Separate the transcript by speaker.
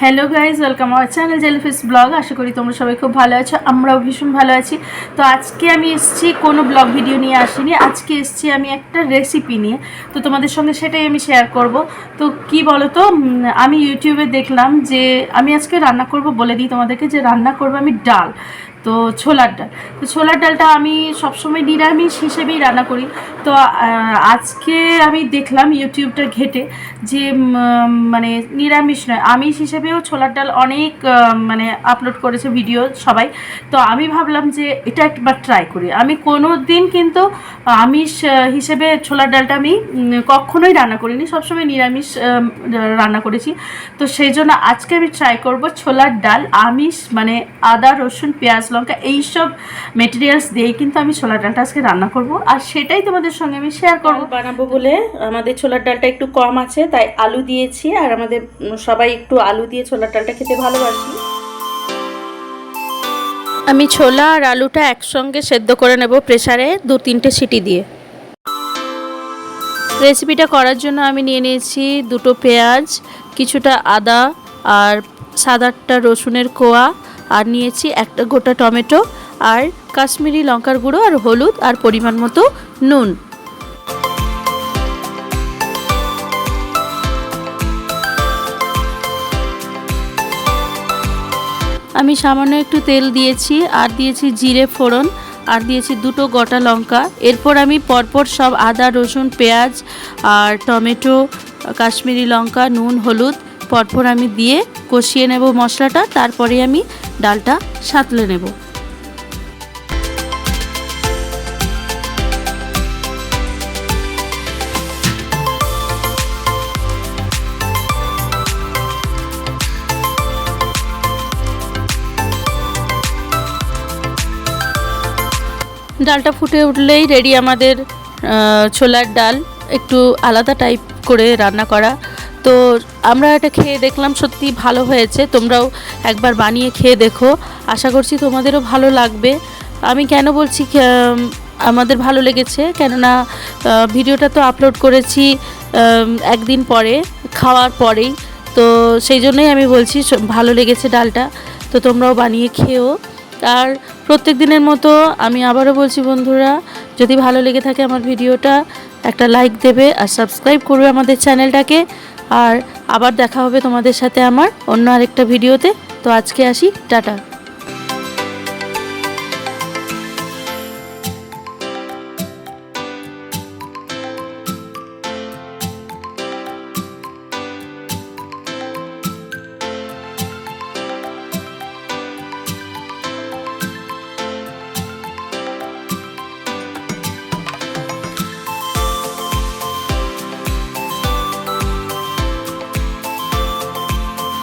Speaker 1: Hello guys welcome our channel jellyfish blog আশা করি তোমরা সবাই খুব ভালো আছো, আমরাও ভীষণ ভালো আছি। তো আজকে আমি এসছি, কোনো ব্লগ ভিডিও নিয়ে আসিনি। আজকে এসছি আমি একটা রেসিপি নিয়ে। তো তোমাদের সঙ্গে সেটাই আমি শেয়ার করব। তো কি বলো তো আমি ইউটিউবে দেখলাম যে, আমি আজকে রান্না করব বলে দিই তোমাদেরকে যে, রান্না করব আমি ডাল। তো ছোলার ডাল। তো ছোলার ডালটা আমি সবসময় নিরামিষ হিসেবেই রান্না করি। তো আজকে আমি দেখলাম ইউটিউবটা ঘেটে যে মানে নিরামিষ নয়, আমিষ হিসেবেও ছোলার ডাল অনেক মানে আপলোড করেছে ভিডিও সবাই। তো আমি ভাবলাম যে এটা একবার ট্রাই করি। আমি কোনো দিন কিন্তু আমিষ হিসেবে ছোলার ডালটা আমি কখনোই রান্না করিনি। সবসময় নিরামিষ রান্না করেছি। তো সেই জন্য আজকে আমি ট্রাই করব ছোলার ডাল, আমিষ মানে আদা, রসুন, পেঁয়াজ লঙ্কা, এইসব মেটেরিয়ালস দিয়েই কিন্তু আমি ছোলার ডালটা আজকে রান্না করব। আর সেটাই তোমাদের সঙ্গে আমি শেয়ার করব। বানাবো বলে আমাদের ছোলার ডালটা একটু কম আছে, তাই আলু দিয়েছি। আর আমাদের সবাই একটু আলু দিয়ে ছোলার ডালটা খেতে ভালোবাসি। আমি ছোলা আর আলুটা একসঙ্গে সেদ্ধ করে নেব প্রেসারে দু তিনটে সিটি দিয়ে। রেসিপিটা করার জন্য আমি নিয়ে নিয়েছি দুটো পেঁয়াজ, কিছুটা আদা আর সাত আটটা রসুনের কোয়া। আর নিয়েছি একটা গোটা টমেটো আর কাশ্মীরি লঙ্কার গুঁড়ো আর হলুদ আর পরিমাণ মতো নুন। আমি সামান্য একটু তেল দিয়েছি, আর দিয়েছি জিরে ফোড়ন, আর দিয়েছি দুটো গোটা লঙ্কা। এরপর আমি পরপর সব আদা, রসুন, পেঁয়াজ আর টমেটো, কাশ্মীরি লঙ্কা, নুন, হলুদ পরপর আমি দিয়ে কষিয়ে নেব মশলাটা তারপরে আমি ডালটা সাঁতলে নেব। ডালটা ফুটে উঠলেই রেডি আমাদের ছোলার ডাল। একটু আলাদা টাইপ করে রান্না করা। তো আমরা এটা খেয়ে দেখলাম সত্যি ভালো হয়েছে। তোমরাও একবার বানিয়ে খেয়ে দেখো। আশা করছি তোমাদেরও ভালো লাগবে। আমি কেন বলছি আমাদের ভালো লেগেছে, কেননা ভিডিওটা তো আপলোড করেছি একদিন পরে, খাওয়ার পরেই। তো সেই জন্যই আমি বলছি ভালো লেগেছে ডালটা। তো তোমরাও বানিয়ে খেও আর প্রত্যেক দিনের মতো আমি আবারও বলছি, বন্ধুরা, যদি ভালো লেগে থাকে আমার ভিডিওটা, একটা লাইক দেবে আর সাবস্ক্রাইব করবে আমাদের চ্যানেলটাকে। আর আবার দেখা হবে তোমাদের সাথে আমার অন্য আরেকটা ভিডিওতে। তো আজকে আসি টাটা।